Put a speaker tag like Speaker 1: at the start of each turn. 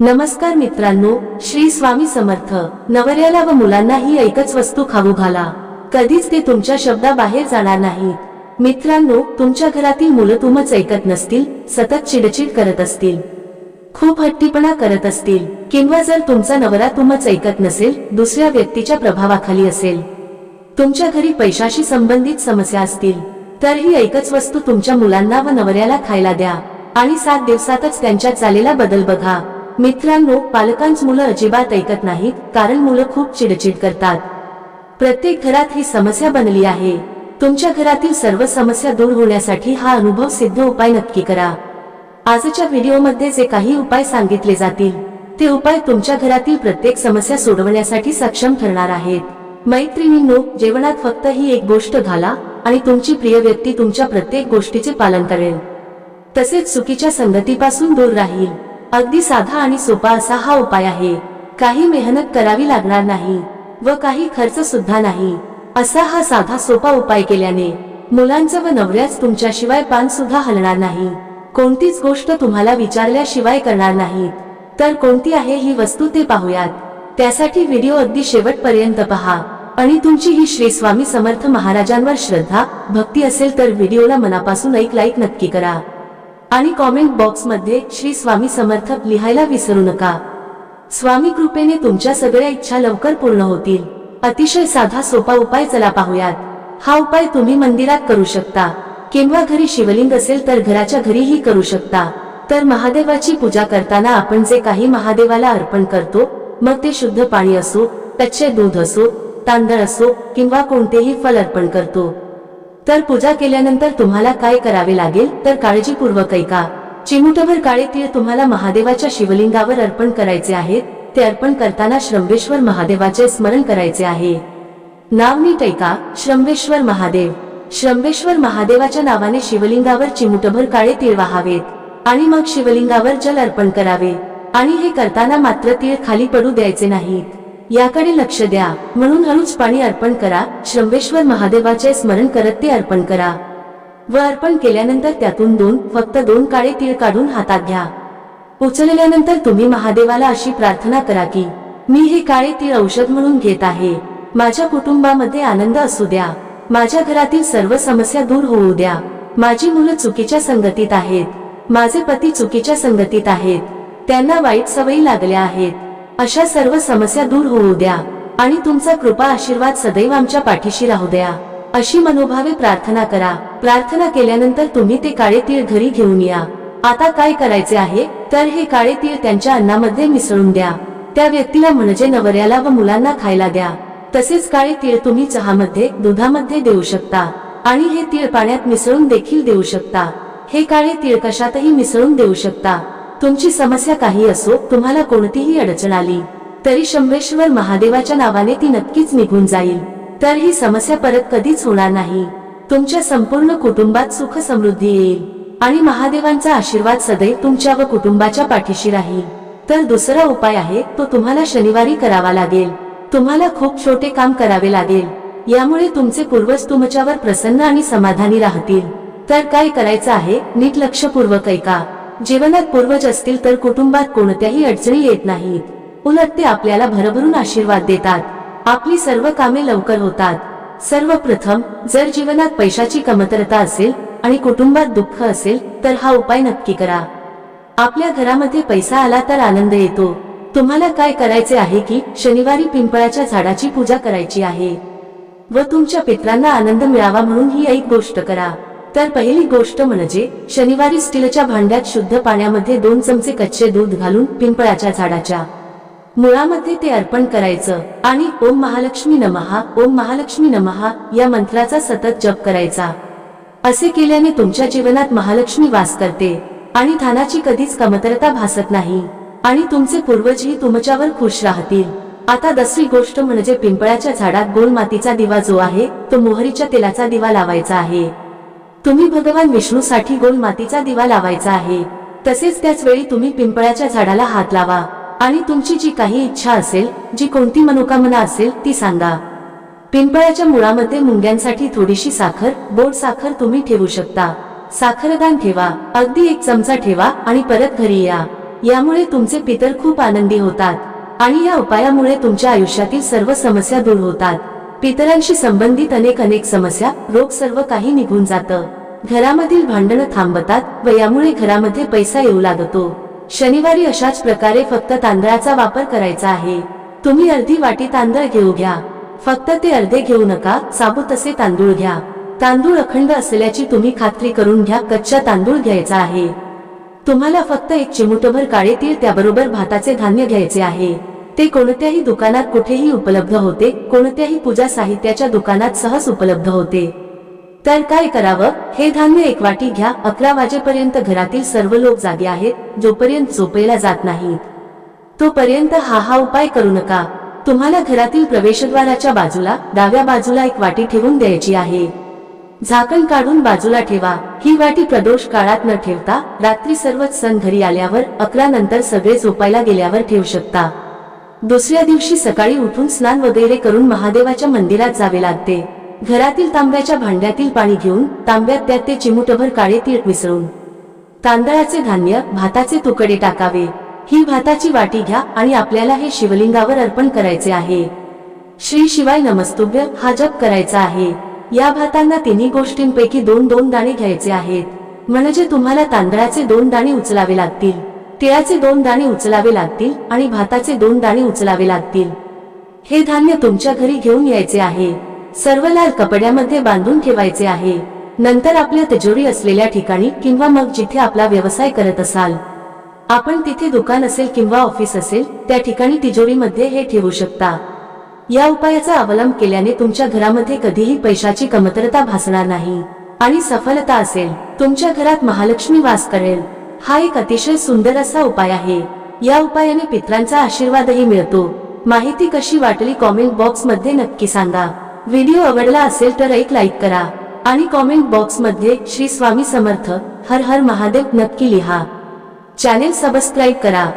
Speaker 1: नमस्कार मित्रांनो श्री स्वामी समर्थ. नवऱ्याला व मुलांना ही एकच वस्तू खाऊ घाला. कधीच ते तुमच्या शब्दाबाहेर जाणार नाहीत. मित्रांनो तुमच्या घरातील मुलं तुमच ऐकत नसतील सतत चिडचिड करत असतील. खूप हट्टीपणा करत असतील किंवा जर तुमचा नवरा तुमच ऐकत नसेल दुसऱ्या व्यक्तीच्या प्रभावाखाली असेल. तुमच्या घरी पैशाशी संबंधित समस्या असतील तर ही एकच वस्तू तुमच्या मुलांना व नवऱ्याला खायला द्या. आणि सात दिवसातच त्यांच्यात झालेला बदल बघा. मित्रांनो पालकांच मुलं अजिबात ऐकत नाहीत कारण मुलं खूप चिडचिड करतात. प्रत्येक घरात ही समस्या बनली आहे. तुमच्या घरातील सर्व समस्या दूर होण्यासाठी हा अनुभव सिद्ध उपाय नक्की करा. आजच्या व्हिडिओमध्ये जे काही उपाय सांगितले जातील ते उपाय तुमच्या घरातील प्रत्येक समस्या सोडवण्यासाठी सक्षम ठरणार आहेत. मैत्रिणींनो जेवणात फक्त ही एक गोष्ट घाला आणि तुमची प्रिय व्यक्ती तुमच्या प्रत्येक गोष्टीचे पालन करेल. तसेच चुकीच्या संगतीपासून दूर राहील. अगदी साधा आणि सोपा असा हा उपाय आहे. काही मेहनत करावी लागणार नाही व काही खर्च सुद्धा नाही. असा हा साधा सोपा उपाय केल्याने मुलांचं व नवऱ्याच तुमच्याशिवाय पान सुद्धा हलणार नाही. कोणतीच गोष्ट तुम्हाला विचारल्याशिवाय करणार नाहीत. तर कोणती आहे ही वस्तू ते पाहूयात. त्यासाठी व्हिडिओ अगदी शेवटपर्यंत पहा. आणि तुमची ही श्री स्वामी समर्थ महाराजांवर श्रद्धा भक्ती असेल तर व्हिडिओला मनापासून एक लाईक नक्की करा. आणि कॉमेंट बॉक्समध्ये श्री स्वामी समर्थ लिहायला विसरू नका. स्वामी कृपेने तुमच्या सगळ्या इच्छा लवकर पूर्ण होतील. अतिशय साधा सोपा उपाय चला पाहूयात. हा उपाय तुम्ही मंदिरात करू शकता. किंवा घरी शिवलिंग असेल तर घराच्या घरीही करू शकता. तर महादेवाची पूजा करताना आपण जे काही महादेवाला अर्पण करतो मग ते शुद्ध पाणी असो कच्चे दूध असो तांदळ असो किंवा कोणतेही फल अर्पण करतो. तर पूजा केल्यानंतर तुम्हाला काय करावे लागेल? तर काळजीपूर्वक ऐका. चिमुटभर काळे तीळ तुम्हाला महादेवाच्या शिवलिंगावर अर्पण करायचे आहेत. ते अर्पण करताना श्रंबेश्वर महादेवाचे स्मरण करायचे आहे. नाव नीट ऐका. श्रंबेश्वर महादेव. श्रंबेश्वर महादेवाच्या नावाने शिवलिंगावर चिमुटभर काळे तीळ वाहावेत. आणि मग शिवलिंगावर जल अर्पण करावे. आणि हे करताना मात्र तीळ खाली पडू द्यायचे नाहीत. याकडे लक्ष द्या. म्हणून हळूच पाणी अर्पण करा. श्रंबेश्वर महादेवाचे स्मरण करत ते अर्पण करा. व अर्पण केल्यानंतर त्यातून दोन फक्त दोन काळे तीळ काढून हातात घ्या. उचलल्यानंतर तुम्ही महादेवाला अशी प्रार्थना करा की मी हे काळे तीळ औषध म्हणून घेत आहे. माझ्या कुटुंबामध्ये आनंद असू द्या. माझ्या घरातील सर्व समस्या दूर होऊ द्या. माझी मुलं चुकीच्या संगतीत आहेत. माझे पती चुकीच्या संगतीत आहेत. त्यांना वाईट सवयी लागल्या आहेत. अशा सर्व समस्या दूर होऊ द्या आणि तुमचा कृपा आशीर्वाद सदैव आमच्या पाठीशी राहू द्या. अशी मनोभावे प्रार्थना करा. प्रार्थना केल्यानंतर तुम्ही ते काळे तीळ घरी घेऊन या. आता काय करायचे आहे? तर हे काळे तीळ त्यांच्या अन्नामध्ये मिसळून द्या. त्या व्यक्तीला म्हणजे नवऱ्याला व मुलांना खायला द्या. तसेच काळे तीळ तुम्ही चहामध्ये दुधामध्ये देऊ शकता. आणि हे तीळ पाण्यात मिसळून देखील देऊ शकता. हे काळे तीळ कशातही मिसळून देऊ शकता. तुमची समस्या काही असो तुम्हाला कोणतीही अडचण आली तरी शंभेश्वर महादेवाच्या नावाने ती नक्कीच निघून जाईल. तर ही समस्या परत कधीच होणार नाही. तुमच्या संपूर्ण कुटुंबात सुख समृद्धी येईल. आणि महादेवांचा आशीर्वाद सदैव तुमच्या व कुटुंबाच्या पाठीशी राहील. तर दुसरा उपाय आहे तो तुम्हाला शनिवारी करावा लागेल. तुम्हाला खूप छोटे काम करावे लागेल. यामुळे तुमचे पूर्वज तुमच्यावर प्रसन्न आणि समाधानी राहतील. तर काय करायचं आहे नीट लक्षपूर्वक ऐका. जीवनात पूर्वज असतील तर कुटुंबात कोणत्याही अडचणी येत नाहीत. उलट ते आपल्याला भरभरून आशीर्वाद देतात. आपली सर्व कामे लवकर होतात. सर्वप्रथम जर जीवनात पैशाची कमतरता असेल आणि कुटुंबात दुःख असेल तर हा उपाय नक्की करा. आपल्या घरामध्ये पैसा आला तर आनंद येतो. तुम्हाला काय करायचे आहे की शनिवारी पिंपळाच्या झाडाची पूजा करायची आहे. व तुमच्या पित्रांना आनंद मिळावा म्हणून ही एक गोष्ट करा. तर पहिली गोष्ट म्हणजे शनिवारी स्टीलच्या भांड्यात शुद्ध पाण्यामध्ये दोन चमचे कच्चे दूध घालून पिंपळाच्या झाडाच्या मुळामध्ये ते अर्पण करायचं आणि ओम महालक्ष्मी नमहा ओम महालक्ष्मी नमहा या मंत्राचा सतत जप करायचा. असे केल्याने तुमच्या जीवनात महालक्ष्मी वास करते आणि धानाची कधीच कमतरता भासत नाही आणि तुमचे पूर्वजही तुमच्यावर खुश राहतील. आता दसरी गोष्ट म्हणजे पिंपळाच्या झाडात गोल मातीचा दिवा जो आहे तो मोहरीच्या तेलाचा दिवा लावायचा आहे. तुम्ही भगवान विष्णूसाठी गोल मातीचा दिवा लावायचा आहे. तसेच त्याच वेळी तुम्ही पिंपळाच्या झाडाला हात लावा. आणि तुमची जी काही इच्छा असेल जी कोणती मनोकामना असेल ती सांगा. पिंपळाच्या मुळामध्ये मुंग्यांसाठी थोडीशी साखर बोट साखर तुम्ही ठेवू शकता. साखरदान ठेवा अगदी एक चमचा ठेवा आणि परत घरी या. यामुळे तुमचे पितर खूप आनंदी होतात. आणि या उपायामुळे तुमच्या आयुष्यातील सर्व समस्या दूर होतात. पितरांशी संबंधित अनेक अनेक समस्या रोग सर्व काही निघून जातं. घरामधील भांडणं थांबतात व यामुळे घरामध्ये पैसा येऊ लागतो. शनिवारी अशाच प्रकारे फक्त तांदळाचा वापर करायचा आहे. तुम्ही अर्धी वाटी तांदळ घेऊ घ्या. फक्त ते अर्धे घेऊ नका साबूत असे तांदूळ घ्या. तांदूळ अखंड असल्याची तुम्ही खात्री करून घ्या कच्चा तांदूळ घ्यायचा आहे. तुम्हाला फक्त एक चिमुटभर काळे तीळ त्याबरोबर भाताचे धान्य घ्यायचे आहे. ते कोणत्याही दुकानात कुठेही उपलब्ध होते कोणत्याही पूजा साहित्याच्या दुकानात सहज उपलब्ध होते. तर काय करावं? हे धान्य एक वाटी घ्या अकरा वाजेपर्यंत घरातील सर्व लोक जागे आहेत जोपर्यंत झोपेला जात नाहीत. तोपर्यंत हा हा उपाय करू नका. तुम्हाला घरातील प्रवेशद्वाराच्या बाजूला डाव्या बाजूला एक वाटी ठेवून द्यायची आहे. झाकण काढून बाजूला ठेवा. ही वाटी प्रदोष काळात न ठेवता रात्री सर्वच सण घरी आल्यावर अकरा नंतर सगळे झोपायला गेल्यावर ठेवू शकता. दुसऱ्या दिवशी सकाळी उठून स्नान वगैरे करून महादेवाच्या मंदिरात जावे लागते. घरातील तांब्याच्या भांड्यातील पाणी घेऊन तांब्यात त्यात ते चिमुटभर काळे तीळ मिसळून. तांदळाचे धान्य भाताचे तुकडे टाकावे. ही भाताची वाटी घ्या आणि आपल्याला हे शिवलिंगावर अर्पण करायचे आहे. श्री शिवाय नमस्तुभ्य हा जप करायचा आहे. या भातांना तिन्ही गोष्टींपैकी दोन दोन दाणे घ्यायचे आहेत. म्हणजे तुम्हाला तांदळाचे दोन दाणे उचलावे लागतील. तिळाचे दोन दाणे उचलावे लागतील आणि भाताचे दोन दाणे उचलावे लागतील. हे धान्य तुमच्या घरी घेऊन यायचे आहे. सर्व लाल कपड्यामध्ये बांधून ठेवायचे आहे. नंतर आपल्या तिजोरी असलेल्या ठिकाणी किंवा मग जिथे आपला व्यवसाय करत असाल. आपण तिथे दुकान असेल किंवा ऑफिस असेल त्या ठिकाणी तिजोरीमध्ये हे ठेवू शकता. या उपायाचा अवलंब केल्याने तुमच्या घरामध्ये कधीही पैशाची कमतरता भासणार नाही. आणि सफलता असेल. तुमच्या घरात महालक्ष्मी वास करेल. हा एक अतिशय सुंदर असा उपाय आहे. या उपायाने पित्रांचा आशीर्वादही मिळतो. माहिती कशी वाटली कॉमेंट बॉक्समध्ये नक्की सांगा. व्हिडिओ आवडला असेल तर एक लाईक करा. आणि कॉमेंट बॉक्समध्ये श्री स्वामी समर्थ हर हर महादेव नक्की लिहा. चॅनेल सबस्क्राईब करा.